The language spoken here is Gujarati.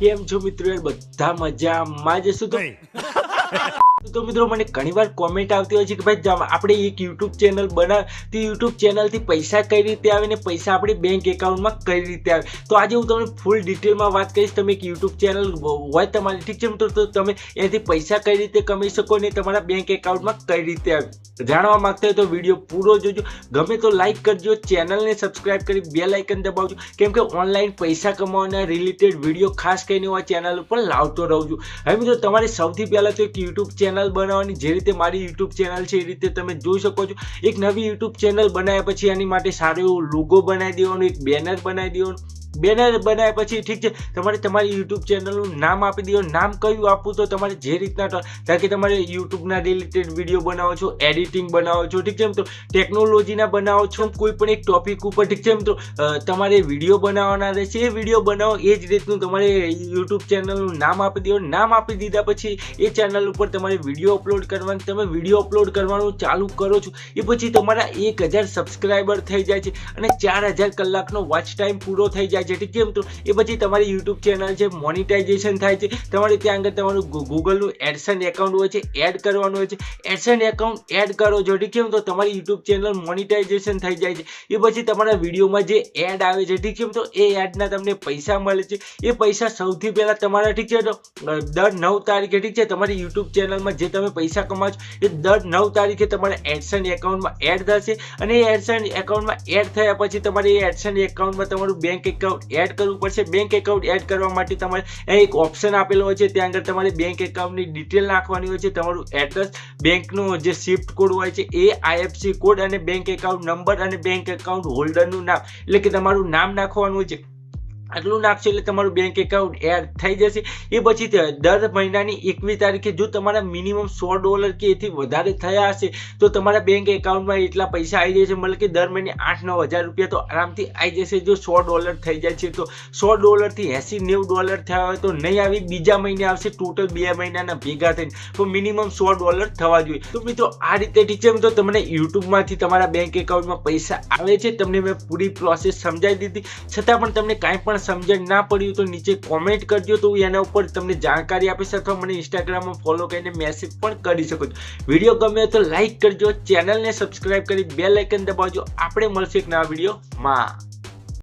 કેમ છો મિત્રો? યાર બધા મજામાં જ શું તો? તો મિત્રો મને ઘણીવાર કોમેન્ટ આવતી હોય છે કે ભાઈ આપણે એક યુટ્યુબ ચેનલ બનાવ તે યુટ્યુબ ચેનલથી પૈસા કઈ રીતે આવે ને પૈસા આપણી બેંક એકાઉન્ટમાં કઈ રીતે આવે? તો આજે હું તમને ફૂલ ડિટેલમાં વાત કરીશ. તમે એક યુટ્યુબ ચેનલ હોય તમારી ઠીક છે મિત્રો? તો તમે એથી પૈસા કઈ રીતે કમાઈ શકો ને તમારા બેંક એકાઉન્ટમાં કઈ રીતે આવે? જાણવા માંગતા હોય તો વીડિયો પૂરો જોજો. ગમે તો લાઇક કરજો ચેનલને સબસ્ક્રાઇબ કરી બે લાઇકન દબાવજો. કેમ કે ઓનલાઈન પૈસા કમાવાના રિલેટેડ વીડિયો ખાસ કરીને હું આ ચેનલ ઉપર લાવતો રહું છું. હવે મિત્રો, તમારે સૌથી પહેલાં તો એક યુટ્યુબ ચેનલ બનાવવાની, જે રીતે મારી યુટ્યુબ ચેનલ છે એ રીતે તમે જોઈ શકો છો. એક નવી યુટ્યુબ ચેનલ બનાવ્યા પછી એની માટે સારો એવો લોગો બનાવી દેવાનો, એક બેનર બનાવી દેવાનું. બેનર બનાવ્યા પછી ઠીક છે, તમારે, તમારી યુટ્યુબ ચેનલનું નામ આપી દો, નામ કયું આપવું તો તમારે જે રીતના કારણ કે તમારે યુટ્યુબના રિલેટેડ વીડિયો બનાવો છો એડિટિંગ બનાવો છો, ઠીક છે મિત્રો ટેકનોલોજીના બનાવો છો, કોઈ પણ એક ટોપિક ઉપર, ઠીક છે મિત્રો તમારે વીડિયો બનાવવાના રહેશે, એ વીડિયો બનાવો, એ જ રીતનું તમારે યુટ્યુબ ચેનલનું નામ આપી દો, નામ આપી દીધા પછી એ ચેનલ ઉપર તમારે વીડિયો અપલોડ કરવાનું, તમે વીડિયો અપલોડ કરવાનું ચાલુ કરો છો, એ પછી તમારા એક હજાર સબસ્ક્રાઈબર થઈ જાય છે અને ચાર હજાર કલાકનો વોચ ટાઈમ પૂરો થઈ જાય છે કેમ તો એ પછી તમારી યુટ્યુબ ચેનલ છે મોનિટાઇઝેશન થાય છે, તમારે ત્યાં આગળ તમારું ગૂગલનું એડસન એકાઉન્ટ હોય છે એડ કરવાનું હોય છે એડસન એકાઉન્ટ એડ કરો છો કેમ તો તમારી યુટ્યુબ ચેનલ મોનિટાઇઝેશન થઈ જાય છે. એ પછી તમારા વિડીયોમાં જે એડ આવે છે ઠીક છે તો એ એડના તમને પૈસા મળે છે. એ પૈસા સૌથી પહેલાં તમારા ઠીક છે તો દર નવ તારીખે, ઠીક છે, તમારી યુટ્યુબ ચેનલમાં જે તમે પૈસા કમાવો છો એ દર નવ તારીખે તમારા એડસન એકાઉન્ટમાં એડ થશે. અને એ એડસન એકાઉન્ટમાં એડ થયા પછી તમારે એ એડસન એકાઉન્ટમાં તમારું બેંક એકાઉન્ટ એડ કરવું પડશે. બેંક એકાઉન્ટ એડ કરવા માટે તમારે અહીં એક ઓપ્શન આપેલો હોય છે. ત્યાં આગળ તમારે બેંક એકાઉન્ટની ડિટેલ નાખવાની હોય છે. તમારું એડ્રેસ બેંકનો જે શિફ્ટ કોડ હોય છે, એ આઈએફસી કોડ અને બેંક એકાઉન્ટ નંબર અને બેંક એકાઉન્ટ હોલ્ડરનું નામ. એટલે કે તમારું નામ નાખવાનું હોય છે. આટલું નાખશો એટલે તમારું બેંક એકાઉન્ટ એડ થઈ જશે. એ પછી દર મહિનાની એકવીસ તારીખે જો તમારા મિનિમમ સો ડોલર કે એથી વધારે થયા હશે, તો તમારા બેંક એકાઉન્ટમાં એટલા પૈસા આવી જશે. મતલબ કે દર મહિને આઠ, નવ હજાર રૂપિયા તો આરામથી આવી જશે. જો સો ડોલર થઈ જાય છે, તો સો ડોલરથી એંસી, નેવું ડોલર થયા હોય તો નહીં આવી. બીજા મહિને આવશે ટોટલ બે મહિનાના ભેગા થઈને. તો મિનિમમ સો ડોલર થવા જોઈએ. તો મિત્રો, આ રીતે ટીચર તો તમને યુટ્યુબમાંથી તમારા બેંક એકાઉન્ટમાં પૈસા આવે છે. તમને મેં પૂરી પ્રોસેસ સમજાવી દીધી. છતાં પણ તમને કાંઈ પણ સમજણ ના પડ્યું તો નીચે કોમેન્ટ કરજો તો એના ઉપર તમને જાણકારી આપીશ અથવા મને ઇન્સ્ટાગ્રામમાં ફોલો કરીને મેસેજ પણ કરી શકો છો. વીડિયો ગમે તો લાઇક કરજો ચેનલને સબસ્ક્રાઇબ કરી બે લાઇકન દબાવજો. આપણે મળશે એક નવા વિડીયોમાં